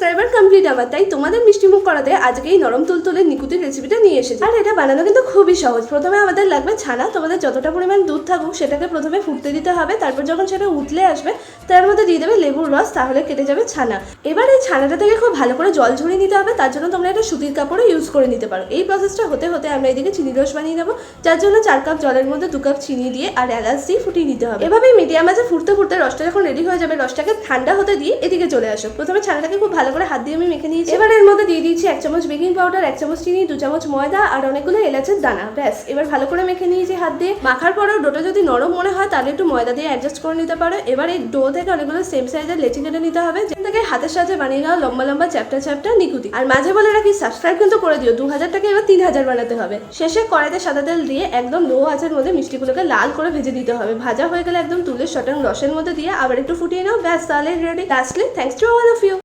Subscriber complete আমার তাই তোমাদের মিষ্টিমুখ করাতে আজকে এই নরম তুলতুলে নিকুতির রেসিপিটা নিয়ে এসেছি। আর এটা বানানো কিন্তু খুবই সহজ। প্রথমে আমাদের লাগবে ছানা, তোমাদের যতটা পরিমাণ দুধ থাকুক সেটাকে প্রথমে ফুটতে দিতে হবে, তারপর যখন সেটা উতলে আসবে, তার মধ্যে দিয়ে দেবে লেবুর রস, তাহলে কেটে যাবে ছানা। এবার এই ছানাটা থেকে খুব ভালো করে জল ঝরিয়ে নিতে হবে, তার জন্য তোমরা এটা সুতির কাপড়ে ইউজ করে নিতে পারো। এই প্রসেসটা হতে হতে আমরা এদিকে চিনি রস বানিয়ে নেব, যার জন্য চার কাপ জলের মধ্যে দু কাপ চিনি দিয়ে আর এলাচ দিয়ে ফুটিয়ে নিতে হবে। এভাবেই মিডিয়াম আছে ফুটতে ফুটতে রসটা যখন রেডি হয়ে যাবে, রসটাকে ঠান্ডা হতে দিয়ে এদিকে চলে আসো। প্রথমে ছানাটাকে খুব ভালো করে হাত দিয়ে আমি মেখে নিয়েছি। এবার এর মধ্যে দিয়ে দিয়েছি এক চামচ বেকিং পাউডার, এক চামচ চিনি, দু চামচ ময়দা আর অনেকগুলো এলাচের দানা। ব্যাস, এবার ভালো করে মেখে নিয়েছি হাত দিয়ে। মাখার পরেও ডোটা যদি নরম মনে হয়, তাহলে একটু ময়দা দিয়ে অ্যাডজাস্ট করে নিতে পারো। এবার এই ডো থেকে অনেকগুলো সেম সাইজের লেচি কেটে নিতে হবে, যেখান থেকে হাতের সাহায্যে বানিয়ে নেওয়া লম্বা লম্বা চ্যাপটা চ্যাপটা নিকুতি। আর মাঝে বলে রাখি সাবস্ক্রাইব কিন্তু করে দিও, দু হাজার টাকা এবার তিন হাজার বানাতে হবে। শেষে কড়াইতে সাদা তেল দিয়ে একদম লো আঁচের মধ্যে মিষ্টিগুলোকে লাল করে ভেজে দিতে হবে। ভাজা হয়ে গেলে একদম তুলে শটাং রসের মধ্যে দিয়ে আবার একটু ফুটিয়ে নাও। ব্যাস তাহলে ready lastly thanks to all of you